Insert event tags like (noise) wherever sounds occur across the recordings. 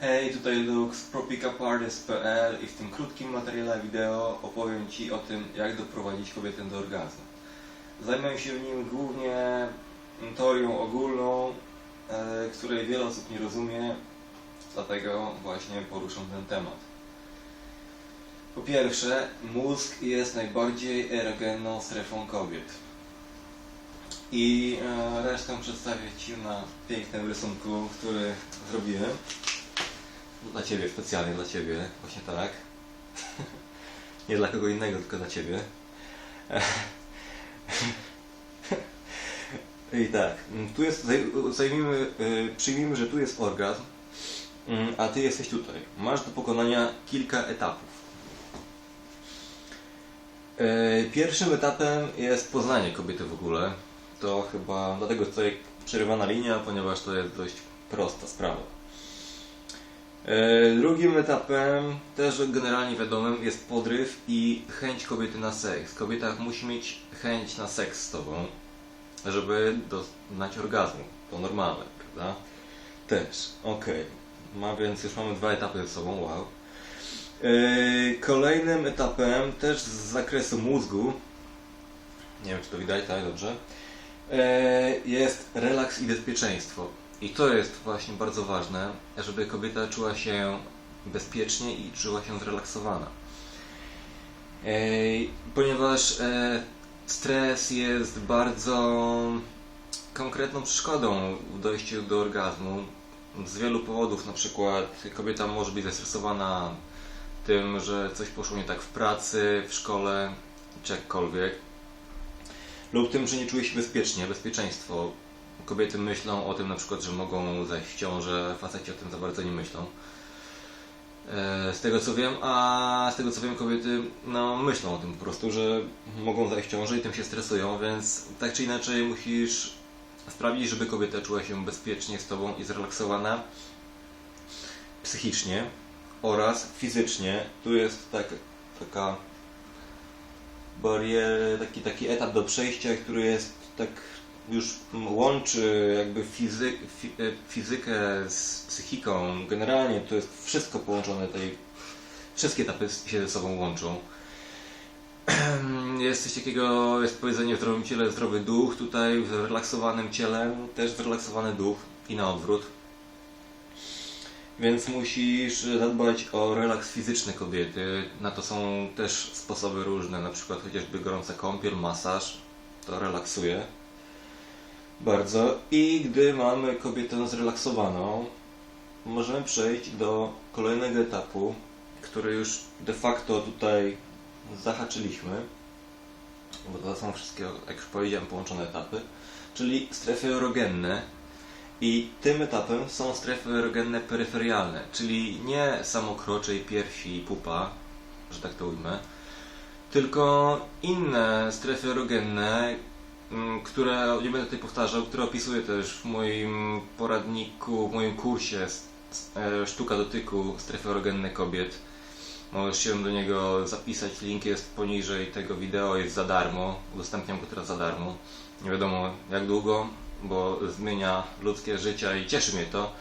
Hej, tutaj Lux z propickupartist.pl i w tym krótkim materiale wideo opowiem Ci o tym, jak doprowadzić kobietę do orgazmu. Zajmę się w nim głównie teorią ogólną, e, której wiele osób nie rozumie, dlatego właśnie poruszam ten temat. Po pierwsze, mózg jest najbardziej erogenną strefą kobiet. I e, resztę przedstawię Ci na pięknym rysunku, który zrobiłem. Dla Ciebie, specjalnie dla Ciebie, właśnie tak. (laughs) Nie dla kogo innego, tylko dla Ciebie. (laughs) I tak, tu jest, zaj- zajmijmy, y, przyjmijmy, że tu jest orgazm, mm, a Ty jesteś tutaj. Masz do pokonania kilka etapów. Y, Pierwszym etapem jest poznanie kobiety w ogóle. To chyba, dlatego jest tutaj przerywana linia, ponieważ to jest dość prosta sprawa. E, Drugim etapem, też generalnie wiadomym, jest podryw i chęć kobiety na seks. Kobieta musi mieć chęć na seks z tobą, żeby doznać orgazmu. To normalne, prawda? Też, okej. Ma więc już mamy dwa etapy ze sobą, wow. E, Kolejnym etapem, też z zakresu mózgu, nie wiem czy to widać, tak, dobrze, e, jest relaks i bezpieczeństwo. I to jest właśnie bardzo ważne, żeby kobieta czuła się bezpiecznie i czuła się zrelaksowana. Ponieważ e, stres jest bardzo konkretną przeszkodą w dojściu do orgazmu. Z wielu powodów, na przykład kobieta może być zestresowana tym, że coś poszło nie tak w pracy, w szkole, czy jakkolwiek. Lub tym, że nie czuje się bezpiecznie, bezpieczeństwo. Kobiety myślą o tym na przykład, że mogą zajść w ciążę, faceci o tym za bardzo nie myślą. E, Z tego co wiem, a z tego co wiem kobiety no, myślą o tym po prostu, że mogą zajść w ciążę i tym się stresują, więc tak czy inaczej musisz sprawić, żeby kobieta czuła się bezpiecznie z Tobą i zrelaksowana psychicznie oraz fizycznie. Tu jest tak, taka barier, taki, taki etap do przejścia, który jest tak już łączy jakby fizy, fi, e, fizykę z psychiką. Generalnie to jest wszystko połączone tej, wszystkie etapy się ze sobą łączą. (clears throat) Jest coś takiego, jest powiedzenie w zdrowym ciele zdrowy duch, tutaj w zrelaksowanym ciele też zrelaksowany duch i na odwrót. Więc musisz zadbać o relaks fizyczny kobiety. Na to są też sposoby różne, na przykład chociażby gorąca kąpiel, masaż, to relaksuje bardzo. I gdy mamy kobietę zrelaksowaną, możemy przejść do kolejnego etapu, który już de facto tutaj zahaczyliśmy, bo to są wszystkie, jak już powiedziałem, połączone etapy, czyli strefy erogenne. I tym etapem są strefy erogenne peryferialne, czyli nie samo krocze i piersi i pupa, że tak to ujmę, tylko inne strefy erogenne, które nie będę tutaj powtarzał, które opisuję też w moim poradniku, w moim kursie e, Sztuka dotyku strefy erogenne kobiet. Możesz się do niego zapisać, link jest poniżej tego wideo, jest za darmo, udostępniam go teraz za darmo. Nie wiadomo jak długo, bo zmienia ludzkie życie i cieszy mnie to.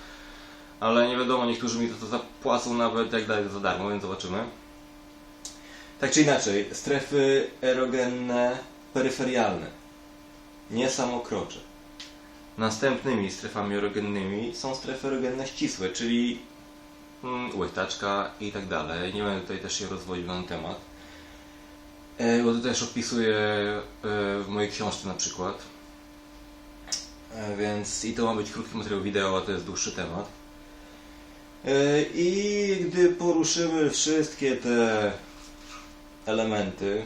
Ale nie wiadomo, niektórzy mi to, to zapłacą nawet jak daję za darmo, więc zobaczymy. Tak czy inaczej, strefy erogenne peryferialne, nie samokrocze. Następnymi strefami erogennymi są strefy erogenne ścisłe, czyli mm, łechtaczka i tak dalej. Nie będę tutaj też się rozwodził na ten temat. E, bo to też opisuję e, w mojej książce na przykład. E, Więc i to ma być krótki materiał wideo, a to jest dłuższy temat. I gdy poruszymy wszystkie te elementy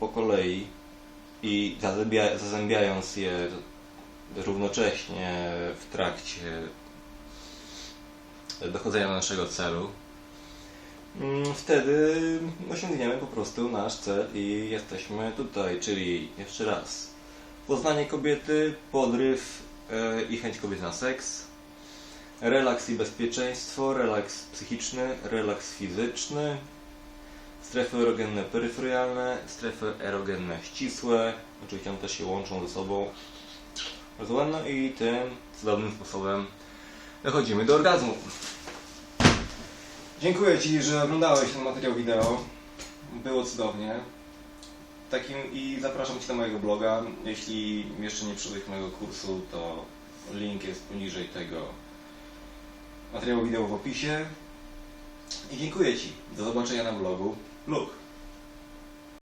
po kolei i zazębia, zazębiając je równocześnie w trakcie dochodzenia do naszego celu, mm, wtedy osiągniemy po prostu nasz cel i jesteśmy tutaj, czyli jeszcze raz. Poznanie kobiety, podryw e, i chęć kobiety na seks, relaks i bezpieczeństwo, relaks psychiczny, relaks fizyczny, strefy erogenne peryferialne, strefy erogenne ścisłe, oczywiście one też się łączą ze sobą bardzo ładno i tym cudownym sposobem dochodzimy do orgazmu. Dziękuję Ci, że oglądałeś ten materiał wideo. Było cudownie. Takim i zapraszam Cię do mojego bloga. Jeśli jeszcze nie przyszedłeś do mojego kursu, to link jest poniżej tego materiału wideo w opisie. I dziękuję Ci. Do zobaczenia na blogu. Look,